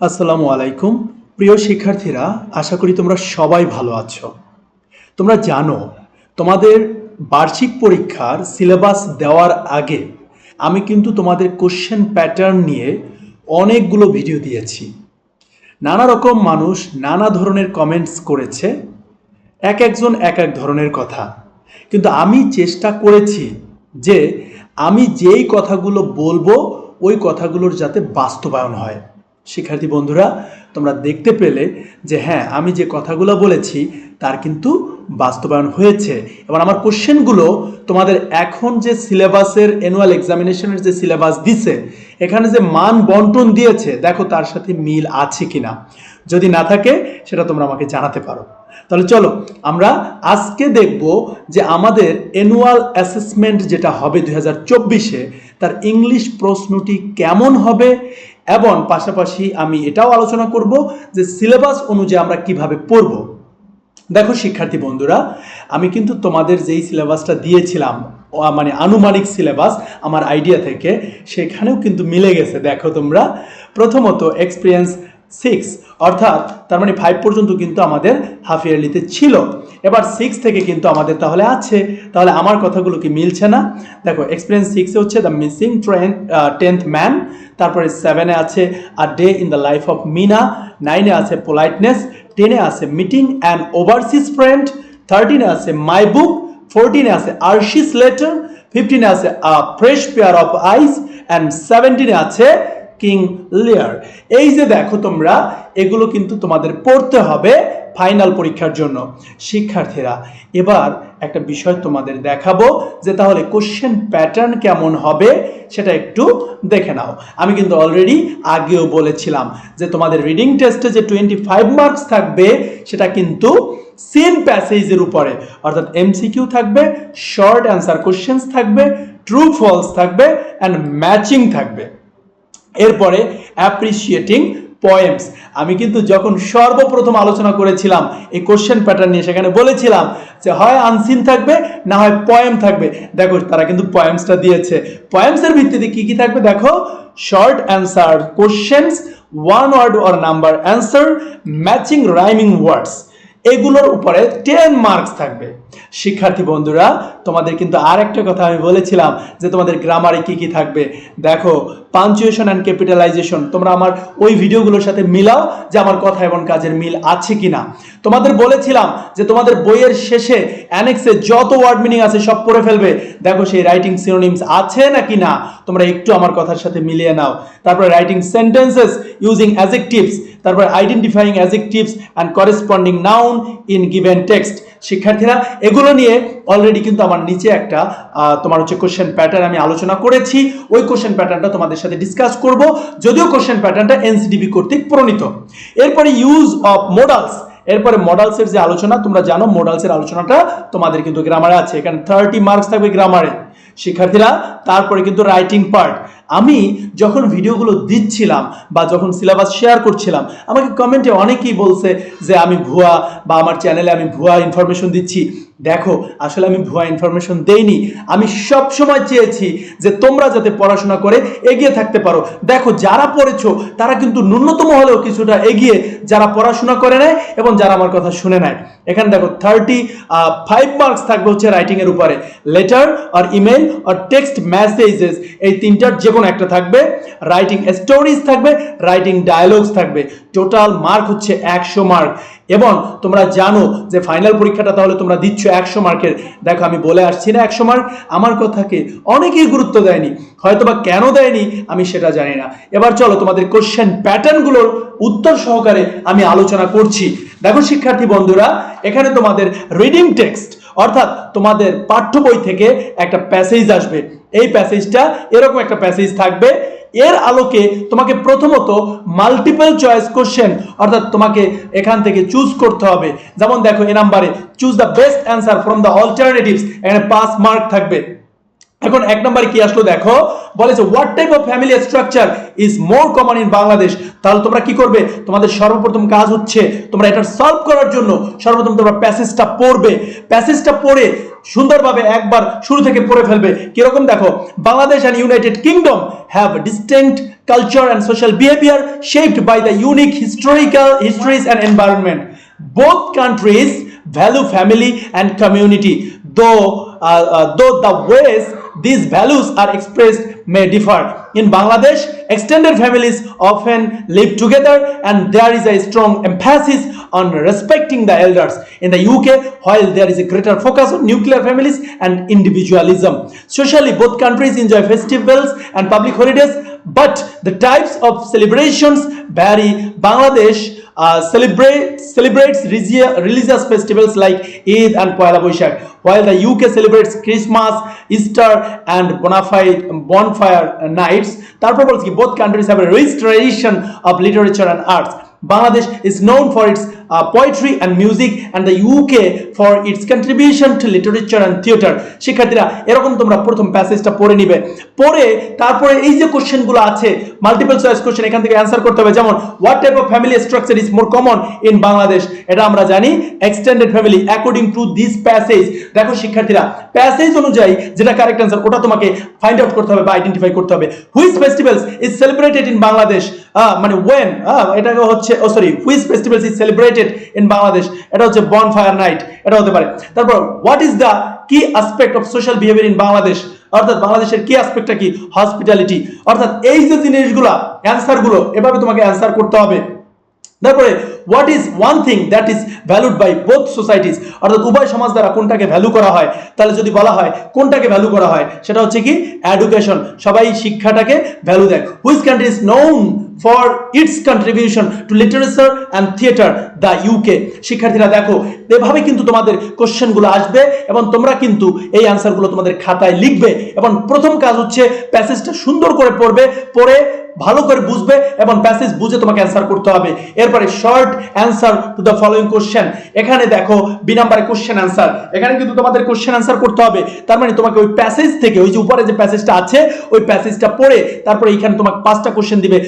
আসসালামু আলাইকুম। প্রিয় শিক্ষার্থীরা, আশা করি তোমরা সবাই ভালো আছো। তোমরা জানো, তোমাদের বার্ষিক পরীক্ষার সিলেবাস দেওয়ার আগে আমি কিন্তু তোমাদের কোশ্চেন প্যাটার্ন নিয়ে অনেকগুলো ভিডিও দিয়েছি। নানা রকম মানুষ নানা ধরনের কমেন্টস করেছে, এক একজন এক এক ধরনের কথা। কিন্তু আমি চেষ্টা করেছি যে আমি যেই কথাগুলো বলব, ওই কথাগুলোর যাতে বাস্তবায়ন হয়। শিক্ষার্থী বন্ধুরা, তোমরা দেখতে পেলে যে হ্যাঁ আমি যে কথাগুলো বলেছি, তার কিন্তু বাস্তবায়ন হয়েছে। এবার আমার কোশ্চেনগুলো তোমাদের এখন যে সিলেবাসের অ্যানুয়াল এক্সামিনেশনের যে সিলেবাস দিছে, এখানে যে মান বন্টন দিয়েছে, দেখো তার সাথে মিল আছে কিনা। যদি না থাকে, সেটা তোমরা আমাকে জানাতে পারো। তাহলে চলো, আমরা আজকে দেখব যে আমাদের অ্যানুয়াল অ্যাসেসমেন্ট যেটা হবে দুই হাজার চব্বিশে, তার ইংলিশ প্রশ্নটি কেমন হবে এবং পাশাপাশি আমি এটাও আলোচনা করব যে সিলেবাস অনুযায়ী আমরা কীভাবে পড়ব। দেখো শিক্ষার্থী বন্ধুরা, আমি কিন্তু তোমাদের যেই সিলেবাসটা দিয়েছিলাম মানে আনুমানিক সিলেবাস আমার আইডিয়া থেকে, সেখানেও কিন্তু মিলে গেছে। দেখো তোমরা, প্রথমত এক্সপিরিয়েন্স সিক্স অর্থাৎ তার মানে ফাইভ পর্যন্ত কিন্তু আমাদের হাফ ইয়ারলিতে ছিল। এবার সিক্স থেকে কিন্তু আমাদের তাহলে আছে। তাহলে আমার কথাগুলো কি মিলছে না? দেখো এক্সপিরিয়েন্স সিক্সে হচ্ছে the missing train tenth man তারপরে সেভেনে আছে a day in the life of Meena নাইনে আছে পোলাইটনেস টেনে আছে মিটিং অ্যান্ড ওভারসিজ ফ্রেন্ড থার্টিনে আছে মাই বুক ফোরটিনে আছে আর্শিস লেটার ফিফটিনে আছে a fresh pair of eyes and সেভেন্টিনে আছে কিং লেয়ার এই যে দেখো তোমরা, এগুলো কিন্তু তোমাদের পড়তে হবে ফাইনাল পরীক্ষার জন্য। শিক্ষার্থীরা, এবার একটা বিষয় তোমাদের দেখাবো, যে তাহলে কোশ্চেন প্যাটার্ন কেমন হবে সেটা একটু দেখে নাও। আমি কিন্তু অলরেডি আগেও বলেছিলাম যে তোমাদের রিডিং টেস্টে যে টোয়েন্টি ফাইভ মার্কস থাকবে, সেটা কিন্তু সেম প্যাসেজের উপরে। অর্থাৎ এমসিকিউ থাকবে শর্ট অ্যান্সার কোশ্চেন্স থাকবে ট্রু ফলস থাকবে অ্যান্ড ম্যাচিং থাকবে। এরপরে অ্যাপ্রিসিয়েটিং পয়েমস আমি কিন্তু যখন সর্বপ্রথম আলোচনা করেছিলাম এই কোশ্চেন প্যাটার্ন নিয়ে, সেখানে বলেছিলাম যে হয় আনসিন থাকবে, না হয় পয়েম থাকবে। দেখো, তারা কিন্তু পয়েমসটা দিয়েছে। পয়েমসের ভিত্তিতে কি কি থাকবে? দেখো short answer questions one word or number answer matching rhyming words এগুলোর উপরে টেন মার্কস থাকবে। শিক্ষার্থী বন্ধুরা, তোমাদের কিন্তু আর একটা কথা আমি বলেছিলাম যে তোমাদের গ্রামারে কি কি থাকবে। দেখো পাঞ্চুয়েশন অ্যান্ড ক্যাপিটালাইজেশন তোমরা আমার ওই ভিডিওগুলোর সাথে মিলাও যে আমার কথা এবং কাজের মিল আছে কিনা। তোমাদের বলেছিলাম যে তোমাদের বইয়ের শেষে অ্যানেক্সে যত ওয়ার্ড মিনিং আছে সব পড়ে ফেলবে। দেখো, সেই রাইটিং সিনোনিমস আছে নাকি না? তোমরা একটু আমার কথার সাথে মিলিয়ে নাও। তারপরে রাইটিং সেন্টেন্সেস ইউজিং অ্যাজেকটিভস তারপর identifying adjectives and corresponding noun in given text শিক্ষার্থীরা, এগুলো নিয়ে অলরেডি কিন্তু আমার নিচে একটা তোমার হচ্ছে কোশ্চেন প্যাটার্ন আমি আলোচনা করেছি। ওই কোশ্চেন প্যাটার্নটা তোমাদের সাথে ডিসকাস করব। যদিও কোশ্চেন প্যাটার্নটা এনসিডিবি কর্তৃক প্রণীত। এরপরে ইউজ অফ মোডালস এরপরে মডালসের যে আলোচনা, তোমরা জানো মডালসের আলোচনাটা তোমাদের কিন্তু গ্রামারে আছে। এখানে থার্টি মার্কস থাকবে গ্রামারে শিক্ষার্থীরা, তারপরে কিন্তু রাইটিং পার্ট আমি যখন ভিডিওগুলো দিচ্ছিলাম বা যখন সিলেবাস শেয়ার করছিলাম, আমাকে কমেন্টে অনেকেই বলছে যে আমি ভুয়া বা আমার চ্যানেলে আমি ভুয়া ইনফরমেশন দিচ্ছি। দেখো, আসলে আমি ভুয়া ইনফরমেশন দেইনি। আমি সব সময় চেয়েছি যে তোমরা যাতে পড়াশোনা করে এগিয়ে থাকতে পারো। দেখো, যারা পড়েছো, তারা কিন্তু ন্যূনতম হলেও কিছুটা এগিয়ে যারা পড়াশোনা করে নেয় এবং যারা আমার কথা শুনে নেয়। এখানে দেখো থার্টি ফাইভ মার্কস থাকবে হচ্ছে রাইটিংয়ের উপরে। লেটার আর ইমেল আর টেক্সট মেসেজেস এই তিনটার যে কোনো একটা থাকবে। রাইটিং স্টোরিজ থাকবে রাইটিং ডায়ালগস থাকবে। টোটাল মার্ক হচ্ছে একশো মার্ক এবং তোমরা জানো যে ফাইনাল পরীক্ষাটা তাহলে তোমরা দিচ্ছ একশো মার্কের দেখো, আমি বলে আসছি না একশো মার্ক আমার কথাকে অনেকেই গুরুত্ব দেয়নি। হয়তোবা কেন দেয়নি, আমি সেটা জানি না। এবার চলো তোমাদের কোশ্চেন প্যাটার্নগুলোর উত্তর সহকারে আমি আলোচনা করছি। দেখো, শিক্ষার্থী বন্ধুরা, এখানে তোমাদের রিডিং টেক্সট অর্থাৎ তোমাদের পাঠ্য বই থেকে একটা প্যাসেজ আসবে। এই প্যাসেজটা এরকম একটা প্যাসেজ থাকবে। এর আলোকে তোমাকে প্রথমত মাল্টিপল চয়েস কোশ্চেন অর্থাৎ তোমাকে এখান থেকে চুজ করতে হবে। যেমন দেখো এ নাম্বারে choose the best answer from the alternatives এখানে পাস মার্ক থাকবে। এখন এক নম্বরে কি আসলো দেখো? বলেছে what type of family structure is more common in Bangladesh তাহলে তোমরা কি করবে? তোমাদের সর্বপ্রথম কাজ হচ্ছে তোমরা এটা সলভ করার জন্য সর্বপ্রথম তোমরা প্যাসেজটা পড়বে। প্যাসেজটা পড়ে সুন্দরভাবে একবার শুরু থেকে পড়ে ফেলবে। কীরকম দেখো? Bangladesh and United Kingdom have distinct culture and social behaviour shaped by the unique historical histories and environment both countries value family and community though though the ways these values are expressed may differ in bangladesh extended families often live together and there is a strong emphasis on respecting the elders in the uk while there is a greater focus on nuclear families and individualism socially both countries enjoy festivals and public holidays but the types of celebrations vary bangladesh uh, celebrate celebrates religious festivals like Eid and Poyala Boishak, while the UK celebrates Christmas, Easter, and bonafide bonfire nights. both countries have a rich tradition of literature and arts. Bangladesh is known for its poetry and music and the UK for its contribution to literature and theater. শিক্ষার্থীরা, এরকম তোমরা প্রথম প্যাসেজটা পড়ে নিবে। পড়ে তারপরে এই যে কোশ্চেনগুলো আছে মাল্টিপল চয়েস কোশ্চেন এখান থেকে অ্যান্সার করতে হবে। যেমন what type of family structure is more common in Bangladesh এটা আমরা জানি extended family according to this passage দেখো শিক্ষার্থীরা প্যাসেজ অনুযায়ী যেটা কারেক্ট অ্যান্সার ওটা তোমাকে ফাইন্ড আউট করতে হবে বা আইডেন্টিফাই করতে হবে। Which festivals is celebrated in Bangladesh মানে ওয়েন এটা হচ্ছে, ও sorry which festivals is celebrated in Bangladesh এটা হচ্ছে বন ফায়ার নাইট এটা হতে পারে। তারপর what is the key aspect of social behaviour in Bangladesh অর্থাৎ বাংলাদেশের কি অ্যাসপেক্টটা কি? হসপিটালিটি অর্থাৎ এই যে জিনিসগুলো অ্যান্সারগুলো এভাবে তোমাকে অ্যান্সার করতে হবে। তারপরে what is one thing that is valued by both societies অর্থাৎ উভয় সমাজ দ্বারা কোনটাকে ভ্যালু করা হয়? তাহলে যদি বলা হয়, কোনটাকে ভ্যালু করা হয়? সেটা হচ্ছে কি? এডুকেশন সবাই শিক্ষাটাকে ভ্যালু দেয় which country is known for its contribution to literature and theatre the UK শিক্ষার্থীরা, দেখো, এভাবে কিন্তু তোমাদের কোশ্চেনগুলো আসবে এবং তোমরা কিন্তু এই অ্যান্সারগুলো তোমাদের খাতায় লিখবে এবং প্রথম কাজ হচ্ছে প্যাসেজটা সুন্দর করে পড়বে, পড়ে ভালো করে বুঝবে এবং প্যাসেজ বুঝে তোমাকে অ্যান্সার করতে হবে। এরপরে short answer to the following question. এখানে দেখো, বি নাম্বারে কোশ্চেন অ্যান্সার এখানে কিন্তু তোমাদের কোশ্চেন অ্যান্সার করতে হবে। তার মানে তোমাকে ওই প্যাসেজ থেকে, ওই যে উপরে যে প্যাসেজটা আছে, ওই প্যাসেজটা পড়ে তারপরে এখানে তোমাকে পাঁচটা কোশ্চেন দিবে।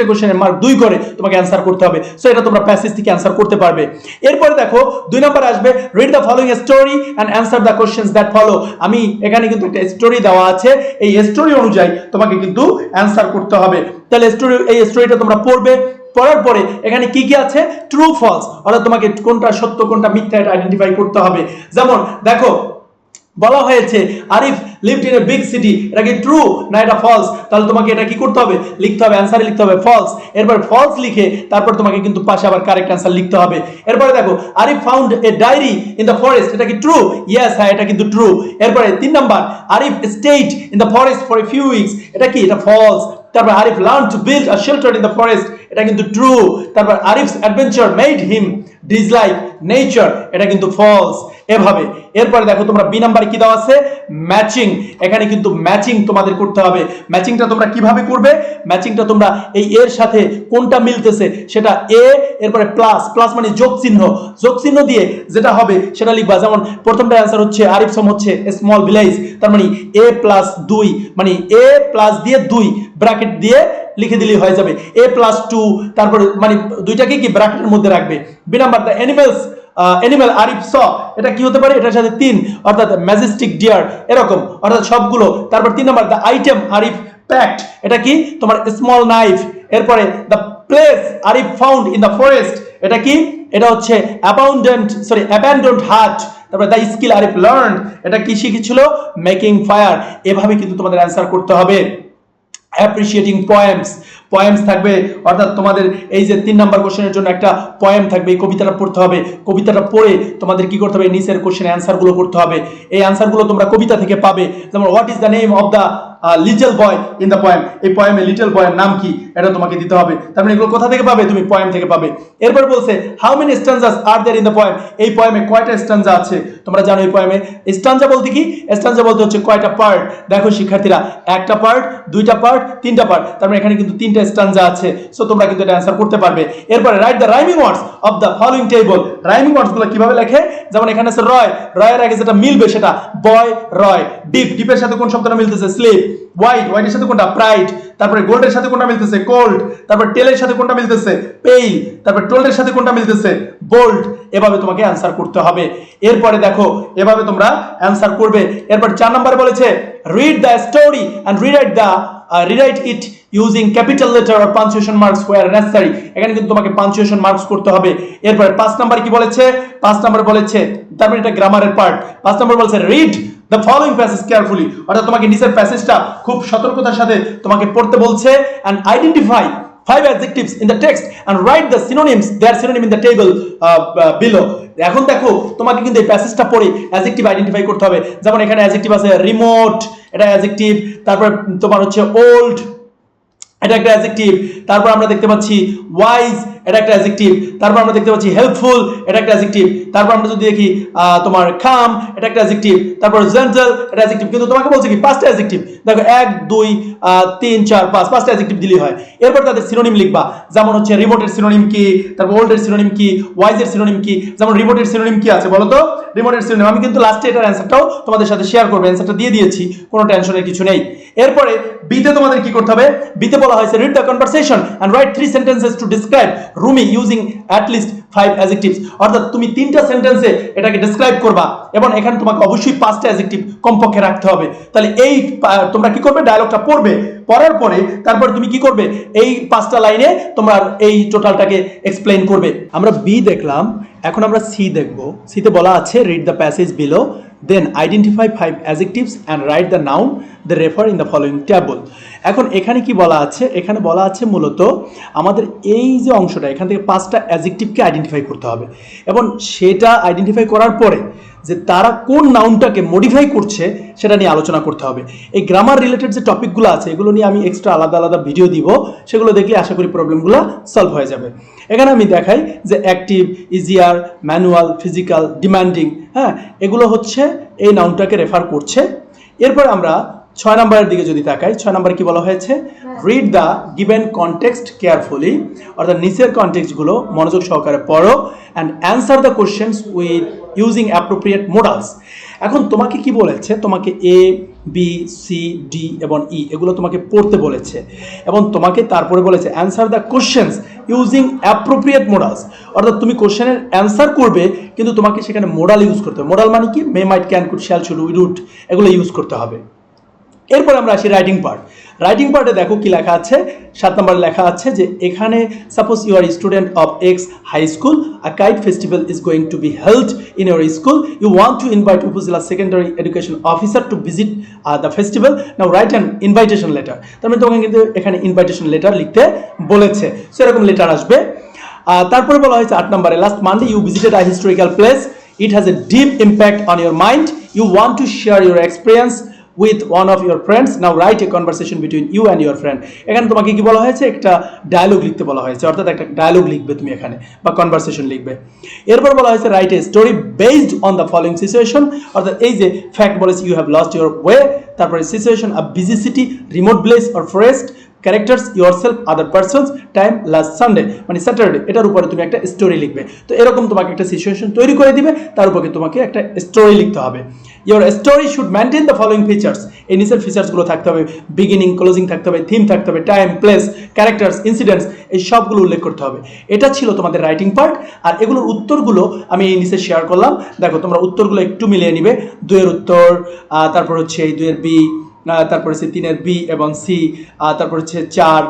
প্রত্যেকটা কোশ্চেনের মার্ক দুই করে তোমাকে অ্যান্সার করতে হবে। সো এটা তোমরা প্যাসেজ থেকে অ্যান্সার করতে পারবে। এরপরে দেখো, দুই নাম্বার আসবে read the following story and answer the questions that follow আমি এখানে কিন্তু একটা স্টোরি দেওয়া আছে। এই স্টোরি অনুযায়ী তোমাকে কিন্তু অ্যান্সার করতে হবে। তাহলে স্টোরি এই স্টোরিটা তোমরা পড়বে। পড়ার পরে এখানে কি কি আছে? ট্রু ফলস অর্থাৎ তোমাকে কোনটা সত্য, কোনটা মিথ্যা এটা আইডেন্টিফাই করতে হবে। যেমন, দেখো, বলা হয়েছে, Arif lived in a big city এটা কি ট্রু না এটা ফলস তাহলে তোমাকে এটা কি করতে হবে? লিখতে হবে অ্যান্সারে লিখতে হবে ফলস এরপর ফলস লিখে তারপর তোমাকে কিন্তু পাশে আবার কারেক্ট অ্যান্সার লিখতে হবে। এরপরে দেখো Arif found a diary in the forest এটা কি ট্রু ইয়েস হ্যাঁ এটা কিন্তু ট্রু এরপরে তিন number Arif stayed in the forest for a few weeks এটা কি? এটা ফলস তারপর Arif learn to build a shelter in the forest এটা কিন্তু ট্রু তারপর Arif's adventure made him dislike nature এটা কিন্তু ফলস এভাবে। এরপরে দেখো তোমরা বি নাম্বারে কি দেওয়া আছে? ম্যাচিং এখানে কিন্তু ম্যাচিং তোমাদের করতে হবে। ম্যাচিংটা তোমরা কীভাবে করবে? ম্যাচিংটা তোমরা এই এর সাথে কোনটা মিলতেছে সেটা এ এরপরে প্লাস প্লাস মানে যোগ চিহ্ন। যোগ চিহ্ন দিয়ে যেটা হবে সেটা লিখবা। যেমন প্রথমটা অ্যান্সার হচ্ছে আরিফ সম হচ্ছে স্মল ভিলেজ তার মানে এ প্লাস দুই। মানে এ প্লাস দিয়ে দুই। ব্র্যাকেট দিয়ে লিখে দিলেই হয়ে যাবে। এ প্লাস টু তারপরে মানে দুইটাকে কি? ব্র্যাকেটের মধ্যে রাখবে। B number the animals animal Arif saw এটা কি হতে পারে? এটার সাথে তিন, অর্থাৎ ম্যাজেস্টিক ডিয়ার এরকম, অর্থাৎ সবগুলো। তারপর তিন number the item Arif packed এটা কি? তোমার স্মল নাইফ এরপরে the place Arif found in the forest এটা কি? এটা হচ্ছে অ্যাবাউন্ডেন্ট সরি অ্যাবান্ডন্ট হার্ট তারপরে দ্য স্কিল আরিফ লার্ন এটা কি শিখেছিল? মেকিং ফায়ার এভাবে কিন্তু তোমাদের অ্যান্সার করতে হবে। অ্যাপ্রিসিয়েটিং পয়েমস পয়েমস থাকবে। অর্থাৎ তোমাদের এই যে তিন নাম্বার কোশ্চেনের জন্য একটা পয়েম থাকবে, এই কবিতাটা পড়তে হবে। কবিতাটা পড়ে তোমাদের কি করতে হবে? নিচের কোশ্চেন অ্যান্সারগুলো করতে হবে। এই অ্যান্সারগুলো তোমরা কবিতা থেকে পাবে। যেমন what is the name of the little boy in the poem এই পয়েমে লিটল বয়ের নাম কি? এটা তোমাকে দিতে হবে। তার মানে এগুলো কোথা থেকে পাবে? তুমি পয়েম থেকে পাবে। এরপর বলছে how many stanzas are there in the poem এই পয়েমে কয়টা স্টানজা আছে? তোমরা জানো এই পয়েমে স্টানজা বলতে কি? স্টানজা বলতে হচ্ছে কয়টা পার্ট দেখো শিক্ষার্থীরা, একটা পার্ট দুইটা পার্ট তিনটা পার্ট তার মানে এখানে কিন্তু তিনটা স্টানজা আছে সো তোমরা কিন্তু এটা অ্যান্সার করতে পারবে। এরপরে write the rhyming words of the following table rhyming ওয়ার্ডসগুলো কীভাবে লেখে? যেমন এখানে আছে রয়। রয়ের আগে যেটা মিলবে সেটা বয় রয়। ডিপ ডিপের সাথে কোন শব্দটা মিলতেছে? স্লিপ হোয়াইট হোয়াইটের সাথে কোনটা? প্রাইড তারপরে গোল্ডের সাথে কোনটা মিলতেছে? কোল্ড তারপর টেলের সাথে কোনটা মিলতেছে? পেইল তারপর টোল্ডের সাথে কোনটা মিলতেছে? বোল্ড এভাবে তোমাকে অ্যান্সার করতে হবে। এরপরে দেখো, এভাবে তোমরা অ্যান্সার করবে। এরপর চার নম্বরে বলেছে read the story and rewrite the rewrite it using capital letter or punctuation marks where necessary এখানে কিন্তু তোমাকে পাঞ্চুয়েশন মার্কস করতে হবে। এরপরে পাঁচ নাম্বার কি বলেছে? পাঁচ নাম্বার বলেছে তারপরে এটা গ্রামারের পার্ট পাঁচ নাম্বার বলেছে read the following passage carefully অর্থাৎ তোমাকে নিচের প্যাসেজটা খুব সতর্কতার সাথে তোমাকে পড়তে বলছে and identify five adjectives in the text and write the synonyms their synonym in the table uh, uh, এখন দেখো তোমাকে কিন্তু এই প্যাসেজটা পড়ে অ্যাডজেক্টিভ আইডেন্টিফাই করতে হবে। যেমন এখানে অ্যাডজেক্টিভ আছে রিমোট এটা অ্যাডজেক্টিভ তারপর তোমার হচ্ছে ওল্ড এটা একটা অ্যাডজেক্টিভ তারপর আমরা দেখতে পাচ্ছি ওয়াইজ এটা একটা অ্যাডজেক্টিভ তারপর আমরা দেখতে পাচ্ছি হেল্পফুল এটা একটা অ্যাডজেক্টিভ তারপর আমরা যদি দেখি তোমার খাম এটা একটা অ্যাডজেক্টিভ তারপর জেন্টাল এটা অ্যাডজেক্টিভ কিন্তু তোমাকে বলছে কি, পাঁচটা অ্যাডজেক্টিভ দেখো, এক, দুই তিন, চার, পাঁচ, পাঁচটা অ্যাডজেক্টিভ দিলেই হয়। এরপর তাদের সিনোনিম লিখবা। যেমন হচ্ছে রিমোটের সিনোনিম কি, তারপর ওল্ডের সিনোনিম কি ওয়াইজের সিনোনিম কি, যেমন রিমোটের সিনোনিম কি আছে, বলো তো? রিমোটের সিনোনিম আমি কিন্তু লাস্টে এটার অ্যান্সারটাও তোমাদের সাথে শেয়ার করব। অ্যান্সারটা দিয়ে দিয়েছি, কোনো টেনশনের কিছু নেই। এরপরে বিতে তোমাদের কি করতে হবে? বিতে বলা হয়েছে read the conversation and write three sentences to describe Rumi using at least five adjectives অর্থাৎ তুমি তিনটা সেন্টেন্সে এটাকে ডিসক্রাইব করবা এবং এখানে তোমাকে অবশ্যই পাঁচটা অ্যাজেক্টিভ কমপক্ষে রাখতে হবে। তাহলে এই তোমরা কি করবে? ডায়লগটা পড়বে। পড়ার পরে তারপর তুমি কি করবে? এই পাঁচটা লাইনে তোমার এই টোটালটাকে এক্সপ্লেইন করবে। আমরা বি দেখলাম, এখন আমরা সি দেখব। সিতে বলা আছে read the passage below then identify five adjectives and write the noun the refer in the following table এখন এখানে কি বলা আছে? এখানে বলা আছে মূলত আমাদের এই যে অংশটা, এখান থেকে পাঁচটা অ্যাজেকটিভকে আইডেন্টিফাই করতে হবে। এবং সেটা আইডেন্টিফাই করার পরে যে তারা কোন নাউনটাকে মডিফাই করছে সেটা নিয়ে আলোচনা করতে হবে। এই গ্রামার রিলেটেড যে টপিকগুলো আছে, এগুলো নিয়ে আমি এক্সট্রা আলাদা আলাদা ভিডিও দিব, সেগুলো দেখলে আশা করি প্রবলেমগুলো সলভ হয়ে যাবে। এখানে আমি দেখাই যে active easier manual physical demanding হ্যাঁ এগুলো হচ্ছে এই নাউনটাকে রেফার করছে। এরপর আমরা ছয় নম্বরের দিকে যদি তাকাই ছয় নম্বরে কি বলা হয়েছে? Read the given context carefully অর্থাৎ নিচের কনটেক্সটগুলো মনোযোগ সহকারে পড়ো and answer the questions with using appropriate modals এখন তোমাকে কি বলেছে? তোমাকে এ বি সি ডি এবং ই এগুলো তোমাকে পড়তে বলেছে। এবং তোমাকে তারপরে বলেছে answer the questions using appropriate modals অর্থাৎ তুমি কোশ্চেনের অ্যান্সার করবে কিন্তু তোমাকে সেখানে মোডাল ইউজ করতে হবে। মোডাল মানে কি? May might can could shall should would এগুলো ইউজ করতে হবে। এরপর আমরা আসি রাইটিং পার্ট রাইটিং পার্টে দেখো কি লেখা আছে? সাত নম্বরে লেখা আছে যে, এখানে suppose you are student of X high school a kite festival is going to be held in your school you want to invite Upazila secondary education officer to visit the festival now write an invitation letter তার মানে তোমাকে কিন্তু এখানে invitation letter লিখতে বলেছে। So এরকম letter আসবে। তারপরে বলা হয়েছে আট নম্বরে last Monday you visited a historical place it has a deep impact on your mind you want to share your experience with one of your friends now write a conversation between you and your friend এখানে তোমাকে কি বলা হয়েছে? একটা dialogue লিখতে বলা হয়েছে। অর্থাৎ একটা ডায়লগ লিখবে তুমি এখানে, বা কনভারসেশন লিখবে। এরপর বলা হয়েছে write a story based on the following situation অর্থাৎ এই যে ফ্যাক্ট বলেছে you have lost your way তারপরে situation a busy city remote place or forest characters yourself other persons time last Sunday মানে স্যাটারডে এটার উপরে তুমি একটা স্টোরি লিখবে। তো এরকম তোমাকে একটা সিচুয়েশন তৈরি করে দিবে, তার উপরে তোমাকে একটা স্টোরি লিখতে হবে। Your story should maintain the following features এই নিচের ফিচার্সগুলো থাকতে হবে বিগিনিং ক্লোজিং থাকতে হবে থিম থাকতে হবে টাইম প্লেস ক্যারেক্টার্স ইনসিডেন্টস এই সবগুলো উল্লেখ করতে হবে। এটা ছিল তোমাদের রাইটিং পার্ট আর এগুলোর উত্তরগুলো আমি এই নিচে শেয়ার করলাম। দেখো, তোমরা উত্তরগুলো একটু মিলিয়ে নিবে। দুয়ের উত্তর তারপর হচ্ছে এই দুয়ের বি তারপর হচ্ছে তিনের বি এবং সি তারপর হচ্ছে চার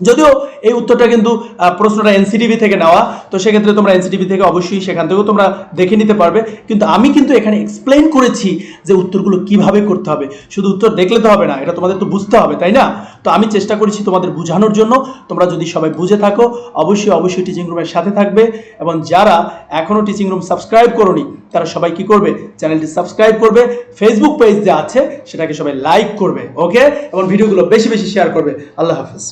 যদিও এই উত্তরটা কিন্তু প্রশ্নটা এনসিটিভি থেকে নেওয়া, তো সেক্ষেত্রে তোমরা এনসিটিভি থেকে অবশ্যই সেখান থেকেও তোমরা দেখে নিতে পারবে। কিন্তু আমি কিন্তু এখানে এক্সপ্লেন করেছি যে উত্তরগুলো কীভাবে করতে হবে। শুধু উত্তর দেখলে তো হবে না, এটা তোমাদের তো বুঝতে হবে, তাই না? তো আমি চেষ্টা করেছি তোমাদের বোঝানোর জন্য। তোমরা যদি সবাই বুঝে থাকো, অবশ্যই অবশ্যই টিচিং রুমের সাথে থাকবে। এবং যারা এখনও টিচিং রুম সাবস্ক্রাইব করোনি, তারা সবাই কি করবে? চ্যানেলটি সাবস্ক্রাইব করবে। ফেসবুক পেজ যে আছে, সেটাকে সবাই লাইক করবে ওকে এবং ভিডিওগুলো বেশি বেশি শেয়ার করবে। আল্লাহ হাফেজ।